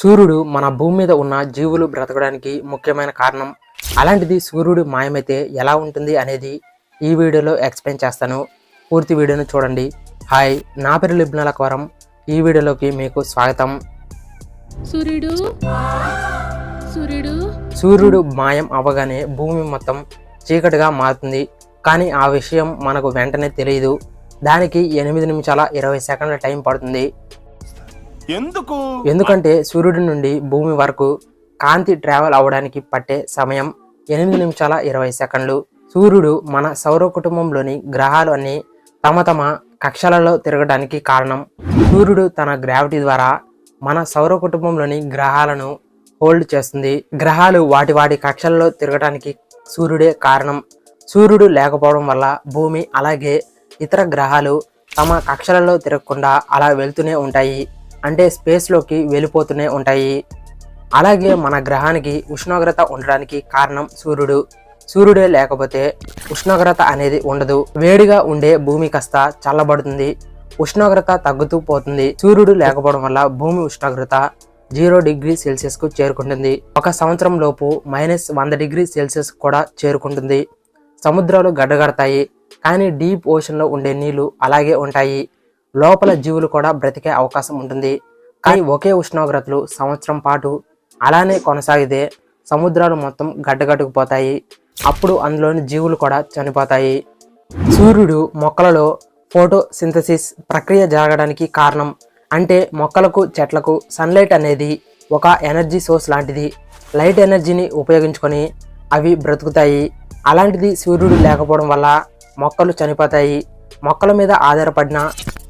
సూర్యుడు మన భూమి మీద ఉన్న జీవులు బ్రతకడానికి ముఖ్యమైన కారణం. అలాంటిది సూర్యుడు మాయమైతే ఎలా ఉంటుంది అనేది ఈ వీడియోలో ఎక్స్ప్లెయిన్ చేస్తాను. పూర్తి వీడియోను చూడండి. హాయ్ నా పేరు లిబ్నల కవరం ఈ వీడియోలోకి మీకు స్వాగతం. సూర్యుడు? సూర్యుడు? సూర్యుడు మాయం అవ్వగానే భూమి మొత్తం చీకటిగా మారుతుంది. కానీ ఆ విషయం మనకు వెంటనే తెలియదు. దానికి ఎనిమిది నిమిషాల ఇరవై సెకండ్ల టైం పడుతుంది. ఎందుకు? ఎందుకంటే సూర్యుడి నుండి భూమి వరకు కాంతి ట్రావెల్ అవడానికి పట్టే సమయం ఎనిమిది నిమిషాల ఇరవై సెకండ్లు. సూర్యుడు మన సౌర కుటుంబంలోని గ్రహాలు అన్ని తమ తమ కక్షలలో తిరగడానికి కారణం. సూర్యుడు తన గ్రావిటీ ద్వారా మన సౌర కుటుంబంలోని గ్రహాలను హోల్డ్ చేస్తుంది. గ్రహాలు వాటి వాటి కక్షలలో తిరగడానికి సూర్యుడే కారణం. సూర్యుడు లేకపోవడం వల్ల భూమి అలాగే ఇతర గ్రహాలు తమ కక్షలలో తిరగకుండా అలా వెళ్తూనే ఉంటాయి. అంటే స్పేస్లోకి వెళ్ళిపోతూనే ఉంటాయి. అలాగే మన గ్రహానికి ఉష్ణోగ్రత ఉండడానికి కారణం సూర్యుడు. సూర్యుడే లేకపోతే ఉష్ణోగ్రత అనేది ఉండదు. వేడిగా ఉండే భూమి కాస్త చల్లబడుతుంది. ఉష్ణోగ్రత తగ్గుతూ పోతుంది. సూర్యుడు లేకపోవడం వల్ల భూమి ఉష్ణోగ్రత జీరో డిగ్రీ సెల్సియస్కు చేరుకుంటుంది. ఒక సంవత్సరం లోపు మైనస్ వంద డిగ్రీ సెల్సియస్ కూడా చేరుకుంటుంది. సముద్రాలు గడ్డగడతాయి. కానీ డీప్ ఓషన్లో ఉండే నీళ్ళు అలాగే ఉంటాయి. లోపల జీవులు కూడా బ్రతికే అవకాశం ఉంటుంది. కానీ ఒకే ఉష్ణోగ్రతలు సంవత్సరం పాటు అలానే కొనసాగితే సముద్రాలు మొత్తం గడ్డగట్టుకుపోతాయి. అప్పుడు అందులోని జీవులు కూడా చనిపోతాయి. సూర్యుడు మొక్కలలో ఫోటోసింథసిస్ ప్రక్రియ జరగడానికి కారణం అంటే మొక్కలకు చెట్లకు సన్లైట్ అనేది ఒక ఎనర్జీ సోర్స్ లాంటిది. లైట్ ఎనర్జీని ఉపయోగించుకొని అవి బ్రతుకుతాయి. అలాంటిది సూర్యుడు లేకపోవడం వల్ల మొక్కలు చనిపోతాయి. మొక్కల మీద ఆధారపడిన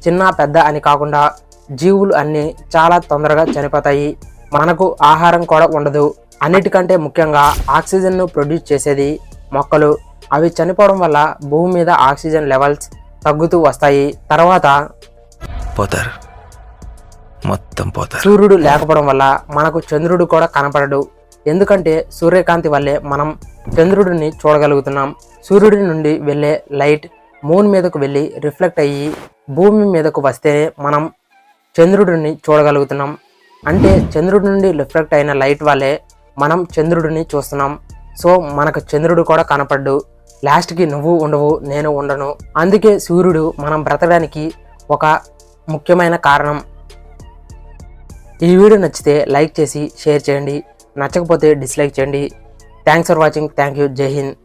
చిన్న పెద్ద అని కాకుండా జీవులు అన్నీ చాలా తొందరగా చనిపోతాయి. మనకు ఆహారం కూడా ఉండదు. అన్నిటికంటే ముఖ్యంగా ఆక్సిజన్ను ప్రొడ్యూస్ చేసేది మొక్కలు. అవి చనిపోవడం వల్ల భూమి మీద ఆక్సిజన్ లెవెల్స్ తగ్గుతూ వస్తాయి. తర్వాత పోతారు. మొత్తం పోతారు. సూర్యుడు లేకపోవడం వల్ల మనకు చంద్రుడు కూడా కనపడడు. ఎందుకంటే సూర్యకాంతి వల్లే మనం చంద్రుడిని చూడగలుగుతున్నాం. సూర్యుడి నుండి వెళ్ళే లైట్ మూన్ మీదకు వెళ్ళి రిఫ్లెక్ట్ అయ్యి భూమి మీదకు వస్తేనే మనం చంద్రుడిని చూడగలుగుతున్నాం. అంటే చంద్రుడి నుండి రిఫ్లెక్ట్ అయిన లైట్ వల్లే మనం చంద్రుడిని చూస్తున్నాం. సో మనకు చంద్రుడు కూడా కనపడ్డు. లాస్ట్కి నువ్వు ఉండవు నేను ఉండను. అందుకే సూర్యుడు మనం బ్రతకడానికి ఒక ముఖ్యమైన కారణం. ఈ వీడియో నచ్చితే లైక్ చేసి షేర్ చేయండి. నచ్చకపోతే డిస్లైక్ చేయండి. Thanks for watching thank you జై హింద్